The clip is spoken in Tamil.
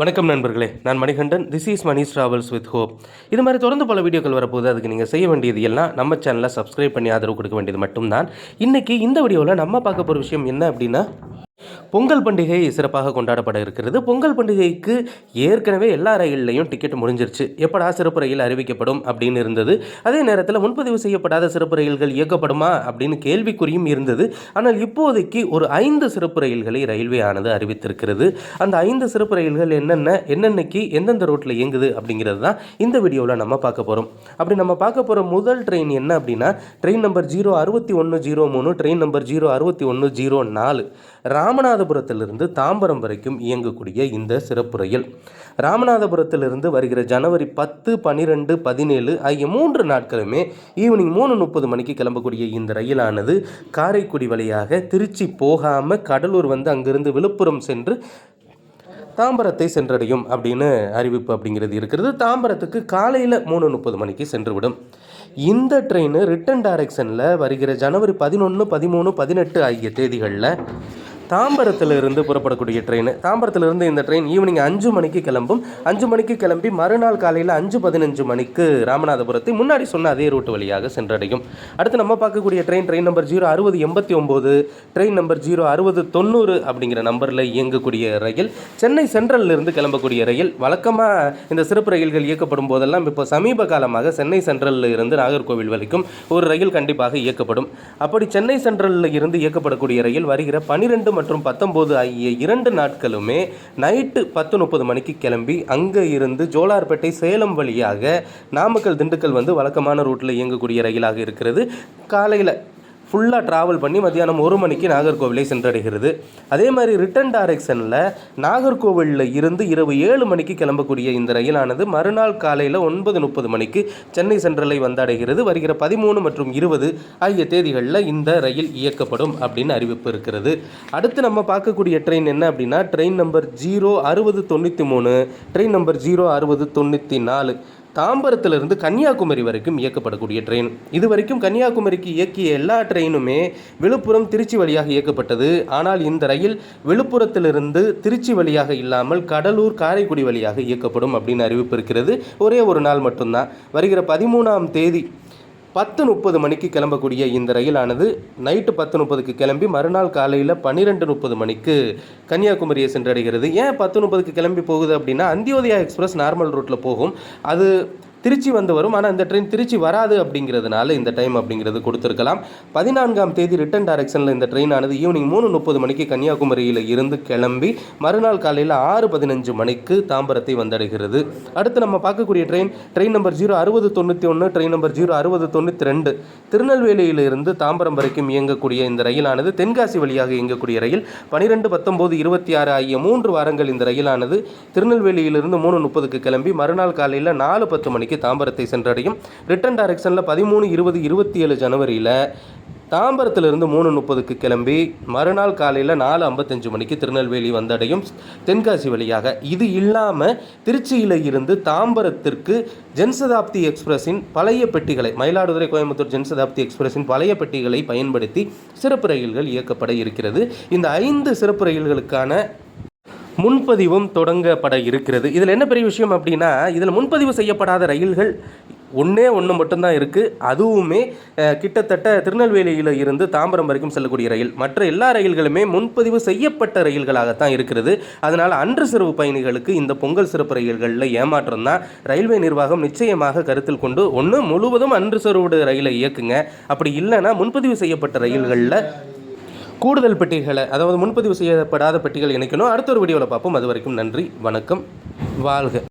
வணக்கம் நண்பர்களே. நான் Manikandan. This is Mani's travels with hope இது மாதிரி தொடர்ந்து பல வீடியோக்கள் வரப்போகுது. அதுக்கு நீங்கள் செய்ய வேண்டியது எல்லாம் நம்ம சேனலை சப்ஸ்கிரைப் பண்ணி ஆதரவு கொடுக்க வேண்டியது மட்டும்தான். இன்றைக்கி இந்த வீடியோவில் நம்ம பார்க்க போகிற விஷயம் என்ன அப்படின்னா பொங்கல் பண்டிகை சிறப்பாக கொண்டாடப்பட இருக்கிறது. பொங்கல் பண்டிகைக்கு ஏற்கனவே எல்லா ரயில்லையும் டிக்கெட் முடிஞ்சிருச்சு. எப்படா சிறப்பு ரயில் அறிவிக்கப்படும் அப்படின்னு இருந்தது. அதே நேரத்தில் முன்பதிவு செய்யப்படாத சிறப்பு ரயில்கள் இயக்கப்படுமா அப்படின்னு கேள்விக்குறியும் இருந்தது. ஆனால் இப்போதைக்கு ஒரு ஐந்து சிறப்பு ரயில்களை ரயில்வே ஆனது அறிவித்திருக்கிறது. அந்த ஐந்து சிறப்பு ரயில்கள் என்னென்ன என்னென்னைக்கு எந்தெந்த ரோட்டில் இயங்குது அப்படிங்கிறது தான் இந்த வீடியோவில் நம்ம பார்க்க போகிறோம் அப்படி நம்ம பார்க்க போகிற முதல் ட்ரெயின் என்ன அப்படின்னா ட்ரெயின் நம்பர் ஜீரோ அறுபத்தி ஒன்று ஜீரோ மூணு ட்ரெயின் நம்பர் ஜீரோ அறுபத்தி ஒன்று ஜீரோ நாலு. ராமநாத ராமநாதபுரத்திலிருந்து தாம்பரம் வரைக்கும் இயங்கக்கூடிய இந்த சிறப்பு ரயில். ராமநாதபுரத்திலிருந்து வருகிற ஜனவரி பத்து பன்னிரெண்டு பதினேழு ஆகிய மூன்று நாட்களுமே ஈவினிங் மூணு முப்பது மணிக்கு கிளம்பக்கூடிய இந்த ரயிலானது காரைக்குடி வழியாக திருச்சி போகாமல் கடலூர் வந்து அங்கிருந்து விழுப்புரம் சென்று தாம்பரத்தை சென்றடையும் அப்படின்னு அறிவிப்பு அப்படிங்கிறது இருக்கிறது. தாம்பரத்துக்கு காலையில் மூணு முப்பது மணிக்கு சென்றுவிடும். இந்த ட்ரெயின் ரிட்டன் டைரக்ஷனில் வருகிற ஜனவரி பதினொன்று பதிமூணு பதினெட்டு ஆகிய தேதிகளில் தாம்பரத்திலிருந்து புறப்படக்கூடிய ட்ரெயின் தாம்பரத்திலிருந்து இந்த ட்ரெயின் ஈவினிங் அஞ்சு மணிக்கு கிளம்பும். அஞ்சு மணிக்கு கிளம்பி மறுநாள் காலையில் அஞ்சு பதினஞ்சு மணிக்கு ராமநாதபுரத்தை முன்னாடி சொன்ன அதே ரூட் வழியாக சென்றடையும். அடுத்து நம்ம பார்க்கக்கூடிய ட்ரெயின் ட்ரெயின் நம்பர் ஜீரோ அறுபது எண்பத்தி ஒம்பது ட்ரெயின் நம்பர் ஜீரோ அறுபது தொண்ணூறு அப்படிங்கிற நம்பரில் இயங்கக்கூடிய ரயில் சென்னை சென்ட்ரல்லிருந்து கிளம்பக்கூடிய ரயில். வழக்கமாக இந்த சிறப்பு ரயில்கள் இயக்கப்படும் போதெல்லாம் இப்போ சமீப காலமாக சென்னை சென்ட்ரலில் இருந்து நாகர்கோவில் வரைக்கும் ஒரு ரயில் கண்டிப்பாக இயக்கப்படும். அப்படி சென்னை சென்ட்ரலில் இருந்து இயக்கப்படக்கூடிய ரயில் வருகிற பனிரெண்டு மற்றும் பத்தொம்போது ஆகிய இரண்டு நாட்களுமே நைட்டு பத்து முப்பது மணிக்கு கிளம்பி அங்கே இருந்து ஜோலார்பேட்டை சேலம் வழியாக நாமக்கல் திண்டுக்கல் வந்து வழக்கமான ரூட்டில் இயங்கக்கூடிய ரயிலாக இருக்கிறது. காலையில் ஃபுல்லாக ட்ராவல் பண்ணி மத்தியானம் ஒரு மணிக்கு நாகர்கோவிலை சென்றடைகிறது. அதே மாதிரி ரிட்டன் டைரக்ஷனில் நாகர்கோவிலில் இருந்து இரவு ஏழு மணிக்கு கிளம்பக்கூடிய இந்த ரயிலானது மறுநாள் காலையில் ஒன்பது முப்பது மணிக்கு சென்னை சென்ட்ரலை வந்தடைகிறது. வருகிற பதிமூணு மற்றும் இருபது ஆகிய தேதிகளில் இந்த ரயில் இயக்கப்படும் அப்படின்னு அறிவிப்பு இருக்கிறது. அடுத்து நம்ம பார்க்கக்கூடிய ட்ரெயின் என்ன அப்படின்னா ட்ரெயின் நம்பர் ஜீரோ அறுபது தொண்ணூற்றி மூணு ட்ரெயின் நம்பர் ஜீரோ அறுபது தொண்ணூற்றி நாலு. தாம்பரத்திலிருந்து கன்னியாகுமரி வரைக்கும் இயக்கப்படக்கூடிய ட்ரெயின் இது வரைக்கும் கன்னியாகுமரிக்கு இயக்கிய எல்லா ட்ரெயினுமே விழுப்புரம் திருச்சி வழியாக இயக்கப்பட்டது. ஆனால் இந்த ரயில் விழுப்புரத்திலிருந்து திருச்சி வழியாக இல்லாமல் கடலூர் காரைக்குடி வழியாக இயக்கப்படும் அப்படின்னு அறிவிப்பு இருக்கிறது. ஒரே ஒரு நாள் மட்டும்தான். வருகிற பதிமூணாம் தேதி பத்து முப்பது மணிக்கு கிளம்பக்கூடிய இந்த ரயிலானது நைட்டு பத்து முப்பதுக்கு கிளம்பி மறுநாள் காலையில் பன்னிரெண்டு முப்பது மணிக்கு கன்னியாகுமரியை சென்றடைகிறது. ஏன் பத்து முப்பதுக்கு கிளம்பி போகுது அப்படின்னா அந்தியோதயா எக்ஸ்பிரஸ் நார்மல் ரூட்டில் போகும். அது திருச்சி வந்து வரும். ஆனால் இந்த ட்ரெயின் திருச்சி வராது அப்படிங்கிறதுனால இந்த டைம் அப்படிங்கிறது கொடுத்துருக்கலாம். பதினான்காம் தேதி ரிட்டன் டைரக்ஷனில் இந்த ட்ரெயின் ஆனது ஈவினிங் மூணு முப்பது மணிக்கு கன்னியாகுமரியில் இருந்து கிளம்பி மறுநாள் காலையில் ஆறு பதினஞ்சு மணிக்கு தாம்பரத்தை வந்தடைகிறது. அடுத்து நம்ம பார்க்கக்கூடிய ட்ரெயின் ட்ரெயின் நம்பர் ஜீரோ அறுபது தொண்ணூற்றி ஒன்று ட்ரெயின் நம்பர் ஜீரோ அறுபது தொண்ணூற்றி ரெண்டு. திருநெல்வேலியிலிருந்து தாம்பரம் வரைக்கும் இயங்கக்கூடிய இந்த ரயிலானது தென்காசி வழியாக இயங்கக்கூடிய ரயில் பனிரெண்டு பத்தொம்போது இருபத்தி ஆறு ஆகிய மூன்று வாரங்கள் இந்த ரயிலானது திருநெல்வேலியிலிருந்து மூணு முப்பதுக்கு கிளம்பி மறுநாள் காலையில் நாலு பத்து மணிக்கு தாம்பரத்தை சென்றடையும். ரிட்டன் டைரக்ஷனில் பதிமூணு இருபது இருபத்தி ஏழு ஜனவரியில் தாம்பரத்திலிருந்து மூணு முப்பதுக்கு கிளம்பி மறுநாள் காலையில் நாலு ஐம்பத்தஞ்சு மணிக்கு திருநெல்வேலி வந்தடையும் தென்காசி வழியாக. இது இல்லாமல் திருச்சியில் இருந்து தாம்பரத்திற்கு ஜன்சதாப்தி எக்ஸ்பிரஸின் பழைய பெட்டிகளை மயிலாடுதுறை கோயம்புத்தூர் ஜன்சதாப்தி எக்ஸ்பிரஸின் பழைய பெட்டிகளை பயன்படுத்தி சிறப்பு ரயில்கள் இயக்கப்பட இருக்கிறது. இந்த ஐந்து சிறப்பு ரயில்களுக்கான முன்பதிவும் தொடங்கப்பட இருக்கிறது. இதில் என்ன பெரிய விஷயம் அப்படின்னா இதில் முன்பதிவு செய்யப்படாத ரயில்கள் ஒன்றே ஒன்று மட்டும்தான் இருக்குது அதுவுமே கிட்டத்தட்ட திருநெல்வேலியில் இருந்து தாம்பரம் வரைக்கும் செல்லக்கூடிய ரயில். மற்ற எல்லா ரயில்களுமே முன்பதிவு செய்யப்பட்ட ரயில்களாகத்தான் இருக்கிறது. அதனால் அன்று சிறப்பு பயணிகளுக்கு இந்த பொங்கல் சிறப்பு ரயில்களில் ஏமாற்றம் தான் ரயில்வே நிர்வாகம் நிச்சயமாக கருத்தில் கொண்டு ஒன்று முழுவதும் அன்று சிறுவுடு ரயிலை இயக்குங்க. அப்படி இல்லைன்னா முன்பதிவு செய்யப்பட்ட ரயில்களில் கூடுதல் பெட்டிகளை அதாவது முன்பதிவு செய்யப்படாத பெட்டிகள் இணைக்கணும். அடுத்த ஒரு வீடியோவில் பார்ப்போம். அது வரைக்கும் நன்றி வணக்கம் வாழ்க.